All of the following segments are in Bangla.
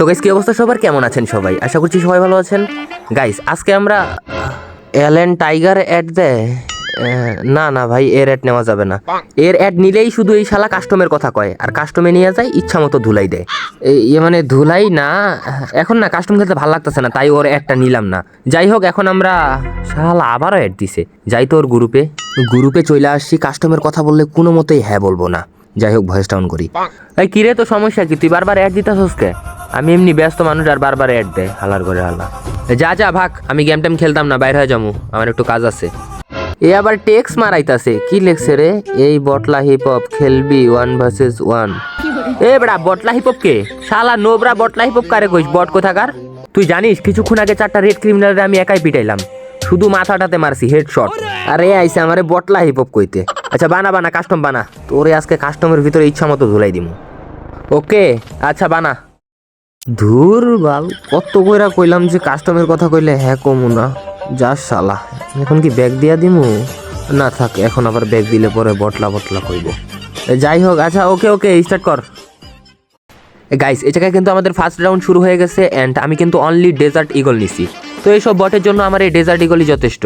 সো গাইস কি অবস্থা? সবার কেমন আছেন সবাই? আশা করছি সবাই ভালো আছেন। গাইস আজকে আমরা এলেন টাইগার অ্যাড দেয় না না ভাই এর অ্যাড নেওয়া যাবে না। এর অ্যাড নিলেই শুধু এই শালা কাস্টমের কথা কয়। আর কাস্টমে নিয়ে যায় ইচ্ছা মতো ধুলাই দেয় ইয়ে মানে ধুলাই না এখন না কাস্টম খেলতে ভালো লাগতেছে না তাই ওর অ্যাডটা নিলাম না। যাই হোক এখন আমরা শালা আবারও অ্যাড দিছে। যাই তো ওর গ্রুপে গ্রুপে চলে আসছি কাস্টমের কথা বললে কোনো মতেই হ্যাঁ বলব না। যাই হোক ভয়েস ডাউন করি। এই কিরে তো সমস্যা কি? তুই বারবার অ্যাড দিতেছস কে? আমি এমনি ব্যস্ত মানুষ আর বারবার অ্যাড দেয়, হালার করে হালা। যা যা, ভাগ, আমি গেম টেম খেলতাম না, বাইরে হয়ে যাব, আমার একটু কাজ আছে। এ, আবার টেক্স মারাইতাছে, কি লেখছে রে? এই বটলা হিপ হপ খেলবি ওয়ান ভার্সেস ওয়ান এ, বড়া, বটলা হিপ হপ কে? শালা নোবরা বটলা হিপ হপ কারে কইস, বট কোথাকার? তুই জানিস, কিছুক্ষণ আগে চারটা রেড ক্রিমিনালরে আমি একাই পিটাইলাম। শুধু মাথাটাতে মারছি হেডশট আরে আইসে আমারে বটলা হিপ হপ কইতে। আচ্ছা বানা বানা কাস্টম বানা। তোরে আজকে কাস্টমের ভিতরে ইচ্ছা মতো ধুলাই দিমু। ওকে আচ্ছা বানা। ধুর বাল, কত কইরা কইলাম যে কাস্টমের কথা কইলে হ্যাঁ কমু না। যা শালা, এখন কি ব্যাগ দিয়া দিমু? না থাক, এখন আবার ব্যাগ দিলে পরে বটলা বটলা কইব। যাই হোক আচ্ছা ওকে ওকে স্টার্ট কর। গাইস এই জায়গায় কিন্তু আমাদের ফার্স্ট রাউন্ড শুরু হয়ে গেছে অ্যান্ড আমি কিন্তু অনলি ডেজার্ট ইগল নিছি। তো এইসব বটের জন্য আমার এই ডেজার্ট ইগলই যথেষ্ট।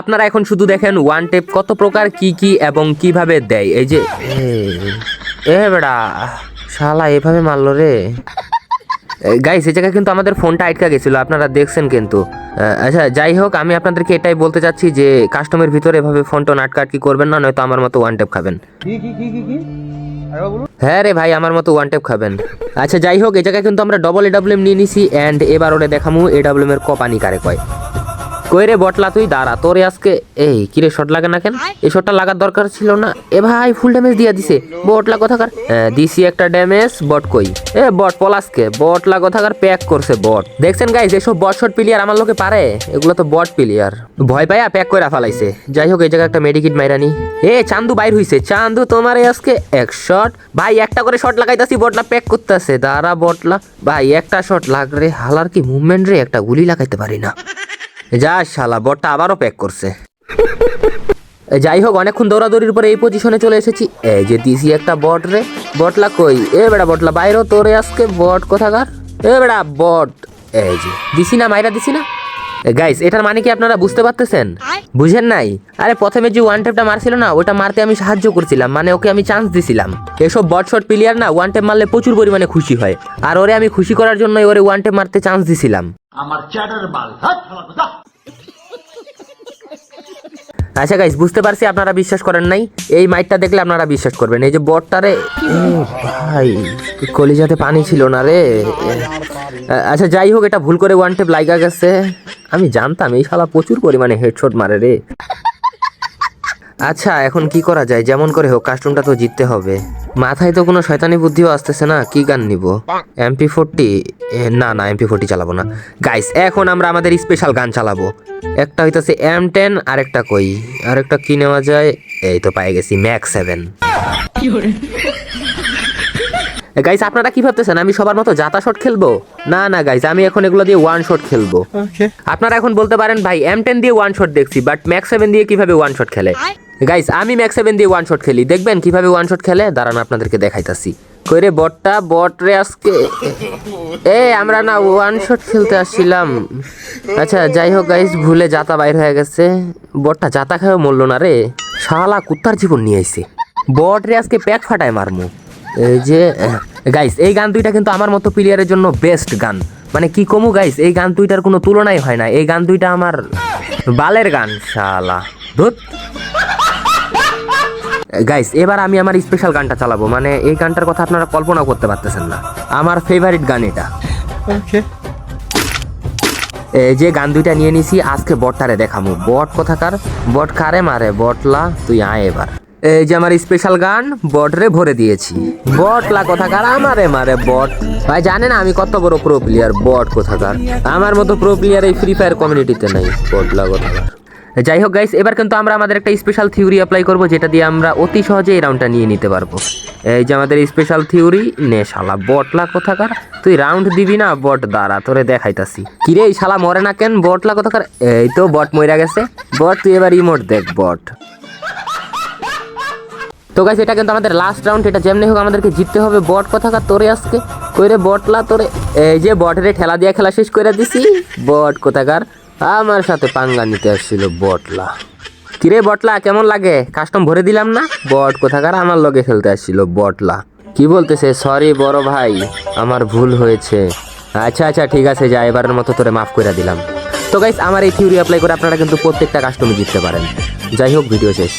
আপনারা এখন শুধু দেখেন ওয়ান টেপ কত প্রকার কি কি এবং কীভাবে দেয়। এই যে এ, বেড়া, শালা, এভাবে মারলো রে। গাইস এই জায়গায় কিন্তু আমাদের ফোনটা আটকা গেছিল আপনারা দেখছেন কিন্তু। আচ্ছা যাই হোক আমি আপনাদেরকে এটাই বলতে চাচ্ছি যে কাস্টমের ভিতরে এভাবে ফোনটা টোন আটকা আটকি করবেন না নয়তো আমার মতো ওয়ান টেপ খাবেন। হ্যাঁ রে ভাই আমার মতো ওয়ান টেপ খাবেন। আচ্ছা যাই হোক এই জায়গায় কিন্তু আমরা ডবল এ ডাব্লিউ এম নিয়ে নিছি অ্যান্ড এবার ওরে দেখামু এ ডাব্লিউ এম এর কপানি কারে কয়। কই রে বটলা, তুই দাঁড়া, তোরে আজকে, এই কিরে শট লাগে না কেন? এই শটটা লাগার দরকার ছিল না। এ ভাই ফুল ড্যামেজ দিয়া দিছে। বটলা কথাকার? দিছি একটা ড্যামেজ বট কই? এ, বট পলাসকে বটলা কথাকার? প্যাক করছে বট। দেখছেন গাইজ এসব বট শট প্লেয়ার আমার লোকে পারে? এগুলো তো বট প্লেয়ার ভয় পাইয়া প্যাক করে ফালাইছে। যাই হোক, এই জায়গায় একটা মেডিকিট মাইরানি এ, চান্দু বাইর হইছে। চান্দু, তোমার আজকে এক শট ভাই, একটা করে শট লাগাইতাছি, বটলা প্যাক করতেছে। দাঁড়া, বটলা। ভাই, একটা শট লাগ রে হালার কি মুভমেন্ট রে? একটা গুলি লাগাইতে পারি না। যা শালা বটটা আবারও প্যাক করছে। যাই হোক, অনেকক্ষণ দৌড়াদৌড়ির পরে এই পজিশনে চলে এসেছি। এই যে দিছি একটা বট রে। বটলা কই? এ, বেড়া বটলা, বাইরেও তোরে আজকে বট কোথাকার? এ, বেড়া বট। এই যে, দিছি না, মাইরা দিছি না? গাইস এটার মানে কি আপনারা বুঝতে পারতেছেন? বুঝেন নাই? আরে প্রথমে যে ওয়ান টেপটা মারছিল না ওটা মারতে আমি সাহায্য করছিলাম মানে ওকে আমি চান্স দিছিলাম। এসব বট শট প্লেয়ার না ওয়ান টেপ মারলে প্রচুর পরিমাণে খুশি হয়। আর ওরে আমি খুশি করার জন্য ওরে ওয়ান টেপ মারতে চান্স দিছিলাম। আমার চ্যাটার বাল আচ্ছা গাইস বুঝতে পারছি আপনারা বিশ্বাস করেন নাই। এই মাইটটা দেখলে আপনারা বিশ্বাস করবেন। এই যে বটটারে এ ভাই কলিজাতে পানি ছিল না রে। আচ্ছা যাই হোক, এটা ভুল করে ওয়ান টেপ লাইগা গেছে। আমি জানতাম, এই শালা প্রচুর পরিমাণে হেডশট মারে রে। আচ্ছা এখন কি করা যায়? যেমন করে হোক কাস্টমটা তো জিততে হবে। মাথায় তো কোনো শয়তানি বুদ্ধিও আসতেছে না, কি গান নিব? এমপি ফোরটি না না এমপি ফোরটি চালাবো না। গাইস এখন আমরা আমাদের স্পেশাল গান চালাবো। একটা হইতেছে এম টেন আর একটা কই? আর একটা কি নেওয়া যায়? এই তো পাই গেছি ম্যাক্স সেভেন গাইস আপনারা কি ভাবতেছেন? আমি সবার মতো জাতা শট খেলব? না না গাইস আমি এখন এগুলো দিয়ে ওয়ান শট খেলব। আপনারা এখন বলতে পারেন ভাই এম টেন দিয়ে ওয়ান শট দেখছি বাট ম্যাক্স সেভেন দিয়ে কীভাবে ওয়ান শট খেলে? গাইস আমি ম্যাক্স সেভেন দিয়ে ওয়ান শট খেলি। দেখবেন কীভাবে ওয়ান শট খেলে? দাঁড়ান আপনাদেরকে দেখাইতাছি। কইরে বটটা বট রে আজকে। এ আমরা না ওয়ান শট খেলতে আসছিলাম। আচ্ছা যাই হোক গাইস ভুলে জাতা বাইর হয়ে গেছে। বটটা জাতা খেয়ে মরলো না রে। শালা কুত্তার জীবন নিয়ে আইছে। বট রে আজকে প্যাক ফাটায় মারমু। এই যে গাইস এই গান দুইটা কিন্তু আমার মতো প্লেয়ারের জন্য বেস্ট গান। মানে কি কমু গাইস এই গান দুইটার কোনো তুলনাই হয় না। এই গান দুইটা আমার বালের গান শালা। ধুত গাইস এবার আমি আমার স্পেশাল গানটা চালাবো। মানে এই গানটার কথা আপনারা কল্পনা করতে পারতেছেন না। আমার ফেভারিট গান এটা। যে গান দুইটা নিয়ে নিছি আজকে বটটারে দেখামু। বট কোথাকার? বট কারে মারে? বটলা তুই আয় এবার। এই যে আমার স্পেশাল গান, বট রে ভরে দিয়েছি। বটলা কোথাকার? আমারে মারে বট। ভাই জানে না আমি কত বড় প্রো প্লেয়ার বট কোথাকার? আমার মতো প্রো প্লেয়ার এই ফ্রি ফায়ার কমিউনিটিতে নাই বটলা কোথাকার। যাই হোক গাইস এবার কিন্তু আমরা আমাদের একটা স্পেশাল থিওরি অ্যাপ্লাই করব, যেটা দিয়ে আমরা অতি সহজে এই রাউন্ডটা নিয়ে নিতে পারব। এই যে আমাদের স্পেশাল থিওরি নে শালা বটলা কোথাকার? তুই রাউন্ড দিবি না, বট দাঁড়া, তোরে দেখাইতাছি। কিরে, এই শালা মরে না কেন বটলা কোথাকার? এই তো বট মইরা গেছে। বট, তুই এবার ইমোট দেখ, বট। তো গাইস এটা কিন্তু আমাদের লাস্ট রাউন্ড এটা যেমনি হোক আমাদেরকে জিততে হবে। বট কথাকার তোরে আজকে? কইরে বটলা তোরে। এই যে বটের ঠেলা দিয়ে খেলা শেষ করে দিছি। বট কোথাকার? আমার সাথে পাঙ্গা নিতে আসছিল বটলা কিরে বটলা কেমন লাগে? কাস্টম ভরে দিলাম না? বট কোথাকার? আমার লগে খেলতে আসছিল বটলা কি বলতেছে? সরি বড় ভাই, আমার ভুল হয়েছে। আচ্ছা আচ্ছা ঠিক আছে, যা, এবারের মতো তোরে মাফ করে দিলাম। তো গাইস আমার এই থিওরি অ্যাপ্লাই করে আপনারা কিন্তু প্রত্যেকটা কাস্টমে জিততে পারেন। যাই হোক ভিডিও শেষ।